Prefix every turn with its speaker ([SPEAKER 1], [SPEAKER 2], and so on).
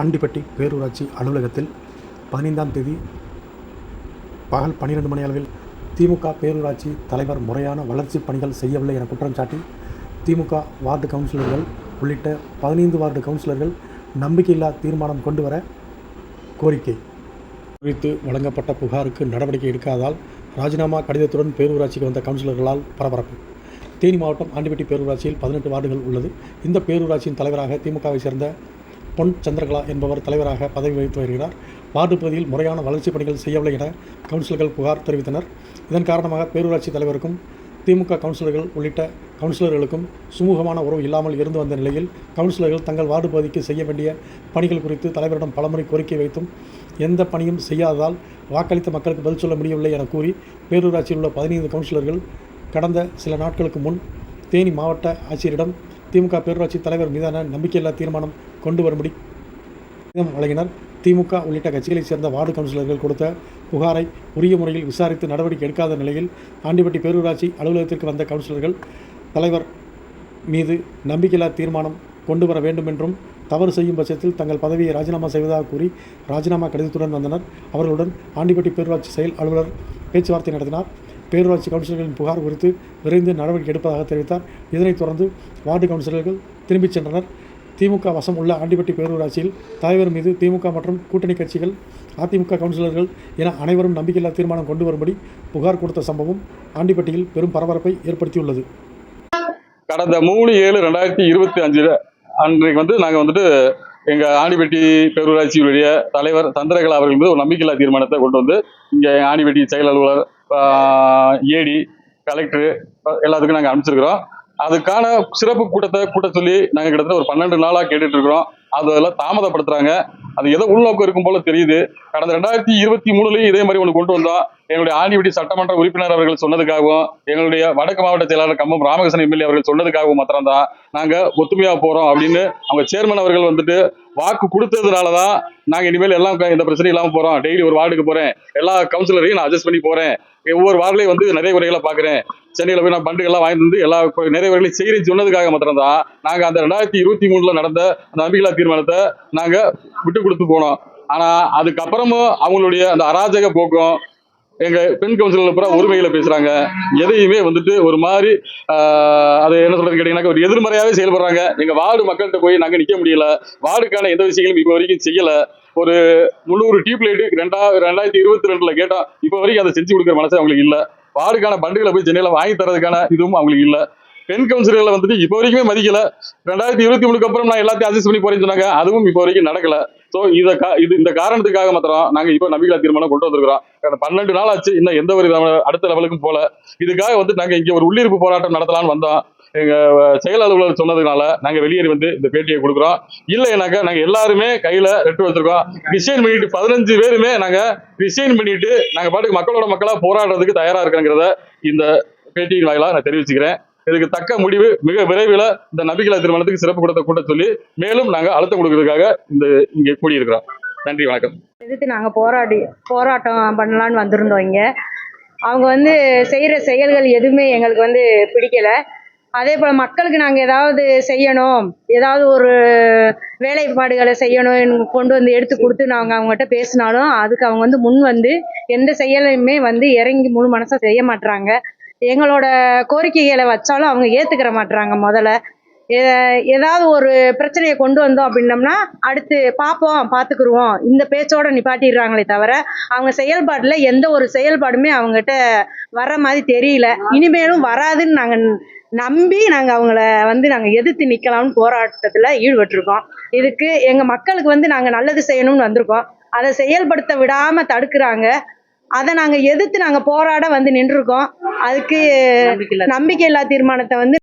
[SPEAKER 1] ஆண்டிப்பட்டி பேரூராட்சி அலுவலகத்தில் பதினைந்தாம் தேதி பகல் பன்னிரெண்டு மணி அளவில் திமுக பேரூராட்சி தலைவர் முறையான வளர்ச்சிப் பணிகள் செய்யவில்லை என குற்றம் சாட்டி திமுக வார்டு கவுன்சிலர்கள் உள்ளிட்ட பதினைந்து வார்டு கவுன்சிலர்கள் நம்பிக்கையில்லா தீர்மானம் கொண்டு வர கோரிக்கை. குறித்து வழங்கப்பட்ட புகாருக்கு நடவடிக்கை எடுக்காதால் ராஜினாமா கடிதத்துடன் பேரூராட்சிக்கு வந்த கவுன்சிலர்களால் பரபரப்பு. தேனி மாவட்டம் ஆண்டிப்பட்டி பேரூராட்சியில் பதினெட்டு வார்டுகள் உள்ளது. இந்த பேரூராட்சியின் தலைவராக திமுகவை சேர்ந்த பொன் சந்திரகலா என்பவர் தலைவராக பதவி வகித்து வருகிறார். வார்டு பகுதியில் முறையான வளர்ச்சிப் பணிகள் செய்யவில்லை என கவுன்சிலர்கள் புகார் தெரிவித்தனர். இதன் காரணமாக பேரூராட்சி தலைவருக்கும் திமுக கவுன்சிலர்கள் உள்ளிட்ட கவுன்சிலர்களுக்கும் சுமூகமான உறவு இல்லாமல் இருந்து வந்த நிலையில் கவுன்சிலர்கள் தங்கள் வார்டு பகுதிக்கு செய்ய வேண்டிய பணிகள் குறித்து தலைவரிடம் பலமுறை கோரிக்கை வைத்தும் எந்த பணியும் செய்யாததால் வாக்களித்த மக்களுக்கு பதில் சொல்ல முடியவில்லை என கூறி பேரூராட்சியில் உள்ள பதினைந்து கவுன்சிலர்கள் கடந்த சில நாட்களுக்கு முன் தேனி மாவட்ட ஆட்சியரிடம் திமுக பேரூராட்சி தலைவர் மீதான நம்பிக்கையில்லா தீர்மானம் கொண்டு வரும்படி வழங்கினர் திமுக உள்ளிட்ட கட்சிகளைச் சேர்ந்த வார்டு கவுன்சிலர்கள் கொடுத்த புகாரை உரிய முறையில் விசாரித்து நடவடிக்கை எடுக்காத நிலையில் ஆண்டிப்பட்டி பேரூராட்சி அலுவலகத்திற்கு வந்த கவுன்சிலர்கள் தலைவர் மீது நம்பிக்கையில்லா தீர்மானம் கொண்டு வர வேண்டும் என்றும் தவறு செய்யும் பட்சத்தில் தங்கள் பதவியை ராஜினாமா செய்வதாக கூறி ராஜினாமா கடிதத்துடன் வந்தனர். அவர்களுடன் ஆண்டிப்பட்டி பேரூராட்சி செயல் அலுவலர் பேச்சுவார்த்தை நடத்தினார். பேரூராட்சி கவுன்சிலர்களின் புகார் குறித்து விரைந்து நடவடிக்கை எடுப்பதாக தெரிவித்தார். இதனைத் தொடர்ந்து வார்டு கவுன்சிலர்கள் திரும்பிச் சென்றனர். திமுக வசம் உள்ள ஆண்டிப்பட்டி பேரூராட்சியில் தலைவர் மீது திமுக மற்றும் கூட்டணி கட்சிகள் அதிமுக கவுன்சிலர்கள் என அனைவரும் நம்பிக்கையில்லா தீர்மானம் கொண்டு வரும்படி புகார் கொடுத்த சம்பவம் ஆண்டிப்பட்டியில் பெரும் பரபரப்பை ஏற்படுத்தியுள்ளது.
[SPEAKER 2] கடந்த மூணு ஏழு ரெண்டாயிரத்தி இருபத்தி அஞ்சில் அன்றைக்கு வந்து நாங்கள் வந்துட்டு எங்கள் ஆண்டிப்பட்டி பேரூராட்சியுடைய தலைவர் சந்திரகலா அவர்கள் மீது ஒரு நம்பிக்கையில்லா தீர்மானத்தை கொண்டு வந்து இங்கே ஆண்டிப்பட்டி செயல் அலுவலர் ஏடி கலெக்டர் எல்லாத்துக்கும் நாங்கள் அனுப்பிச்சிருக்கிறோம். அதுக்கான சிறப்பு கூட்டத்தை கூட்ட சொல்லி நாங்கள் கிட்டத்தட்ட ஒரு பன்னெண்டு நாளாக கேட்டுட்டு இருக்கிறோம். அதெல்லாம் தாமதப்படுத்துறாங்க. அது எதோ உள்நோக்கம் இருக்கும் போல தெரியுது. கடந்த ரெண்டாயிரத்தி இருபத்தி மூணுலயும் இதே மாதிரி ஒன்று கொண்டு வந்தோம். எங்களுடைய ஆண்டிவிடி சட்டமன்ற உறுப்பினர் அவர்கள் சொன்னதுக்காகவும் எங்களுடைய வடக்கு மாவட்ட செயலாளர் கம்பம் ராமகிருஷ்ணன் எம்எல்ஏ அவர்கள் சொன்னதுக்காகவும் மாத்திரம் தான் நாங்க ஒத்துமையா போறோம் அப்படின்னு அவங்க சேர்மன் அவர்கள் வந்துட்டு வாக்கு கொடுத்ததுனால தான் நாங்கள் இனிமேல் எல்லாம் இந்த பிரச்சனை இல்லாமல் போறோம். டெய்லி ஒரு வார்டுக்கு போறேன். எல்லா கவுன்சிலரையும் நான் அட்ஜஸ்ட் பண்ணி போறேன். ஒவ்வொரு வார்டுலையும் வந்து நிறைய குறைகளை பார்க்குறேன். சென்னையில் போய் நான் பண்டுகள்லாம் வாங்கி வந்து எல்லா நிறைய உரைகளையும் செய்கிறேன் சொன்னதுக்காக மாத்திரம் தான் நாங்கள் அந்த ரெண்டாயிரத்தி இருபத்தி மூணுல நடந்த அந்த நம்பிக்கையில்லா தீர்மானத்தை நாங்கள் விட்டு கொடுத்து போனோம். ஆனா அதுக்கப்புறமும் அவங்களுடைய அந்த அராஜக போக்கும் எங்க பெண் கவுன்சிலர்ல பூரா உரிமைகளை பேசுறாங்க. எதையுமே வந்துட்டு ஒரு மாதிரி ஆஹ், அது என்ன சொல்றது கேட்டீங்கன்னா ஒரு எதிர்மறையாவே செயல்படுறாங்க. எங்க வார்டு மக்கள்கிட்ட போய் நாங்க நிக்க முடியல. வார்டுக்கான எந்த விஷயங்களும் இப்போ வரைக்கும் செய்யல. ஒரு முந்நூறு டியூப் லைட் ரெண்டா ரெண்டாயிரத்தி இருபத்தி ரெண்டுல கேட்டோம். இப்போ வரைக்கும் அதை செஞ்சு கொடுக்குற மனசு அவங்களுக்கு இல்ல. வார்டுக்கான பண்டுகளை போய் சென்னையில வாங்கி தரதுக்கான இதுவும் அவங்களுக்கு இல்ல. பெண் கவுன்சிலர்களை வந்துட்டு இப்போ வரைக்குமே மதிக்கல. ரெண்டாயிரத்தி இருபத்தி மூணுக்கு அப்புறம் நான் எல்லாத்தையும் அட்ஜஸ்ட் பண்ணி போறேன்னு சொன்னாங்க. அதுவும் இப்போ வரைக்கும் நடக்கல. சோ இத இது இந்த காரணத்துக்காக மாத்திரம் நாங்க இப்போ நம்பிக்கை தீர்மானம் கொண்டு வந்திருக்கிறோம். பன்னெண்டு நாள் ஆச்சு இன்னும் எந்த ஒரு அடுத்த லெவலுக்கும் போல. இதுக்காக வந்து நாங்க இங்க ஒரு உள்ளிருப்பு போராட்டம் நடத்தலாம்னு வந்தோம். எங்க செயல் அலுவலர் சொன்னதுனால நாங்க வெளியேறி வந்து இந்த பேட்டியை கொடுக்குறோம். இல்லைனாக்கா நாங்க எல்லாருமே கையில ரெட்டு வச்சிருக்கோம். ரிசைன் பண்ணிட்டு பதினஞ்சு பேருமே நாங்க ரிசைன் பண்ணிட்டு நாங்க பாட்டுக்கு மக்களோட மக்களா போராடுறதுக்கு தயாரா இருக்கிறோங்கிறத இந்த பேட்டியின் வாயிலாக நான் தெரிவிச்சுக்கிறேன். இதுக்கு தக்க முடிவு மிக விரைவில் இந்த நபிகளை திருமணத்துக்கு சிறப்பு கொடுத்த கூட்ட சொல்லி மேலும் நாங்கள் அழுத்தம் கொடுக்கறதுக்காக இந்த இங்கே கூடியிருக்கிறோம். நன்றி வணக்கம்.
[SPEAKER 3] எதிர்த்து நாங்கள் போராடி போராட்டம் பண்ணலான்னு வந்திருந்தோம் இங்கே. அவங்க வந்து செய்கிற செயல்கள் எதுவுமே எங்களுக்கு வந்து பிடிக்கல. அதே போல் மக்களுக்கு நாங்கள் ஏதாவது செய்யணும் ஏதாவது ஒரு வேலைப்பாடுகளை செய்யணும் கொண்டு வந்து எடுத்து கொடுத்து நாங்கள் அவங்ககிட்ட பேசினாலும் அதுக்கு அவங்க வந்து முன் வந்து எந்த செயலையுமே வந்து இறங்கி முழு மனசாக செய்ய மாட்டுறாங்க எங்களோட கோரிக்கைகளை வச்சாலும் அவங்க ஏற்றுக்கிற மாட்டுறாங்க முதல்ல. ஏ- ஏதாவது ஒரு பிரச்சனையை கொண்டு வந்தோம் அப்படின்னம்னா அடுத்து பார்ப்போம் பார்த்துக்குருவோம் இந்த பேச்சோட நிப்பாட்டிடுறாங்களே தவிர அவங்க செயல்பாட்டில் எந்த ஒரு செயல்பாடுமே அவங்ககிட்ட வர்ற மாதிரி தெரியல. இனிமேலும் வராதுன்னு நாங்கள் நம்பி நாங்கள் அவங்கள வந்து நாங்கள் எதிர்த்து நிற்கலாம்னு போராட்டத்தில் ஈடுபட்டிருக்கோம். இதுக்கு எங்கள் மக்களுக்கு வந்து நாங்கள் நல்லது செய்யணும்னு வந்திருக்கோம். அதை செயல்படுத்த விடாமல் தடுக்கிறாங்க. அதை நாங்கள் எதிர்த்து நாங்கள் போராட வந்து நின்றுருக்கோம். அதுக்கு நம்பிக்கையில்லா தீர்மானத்தை வந்து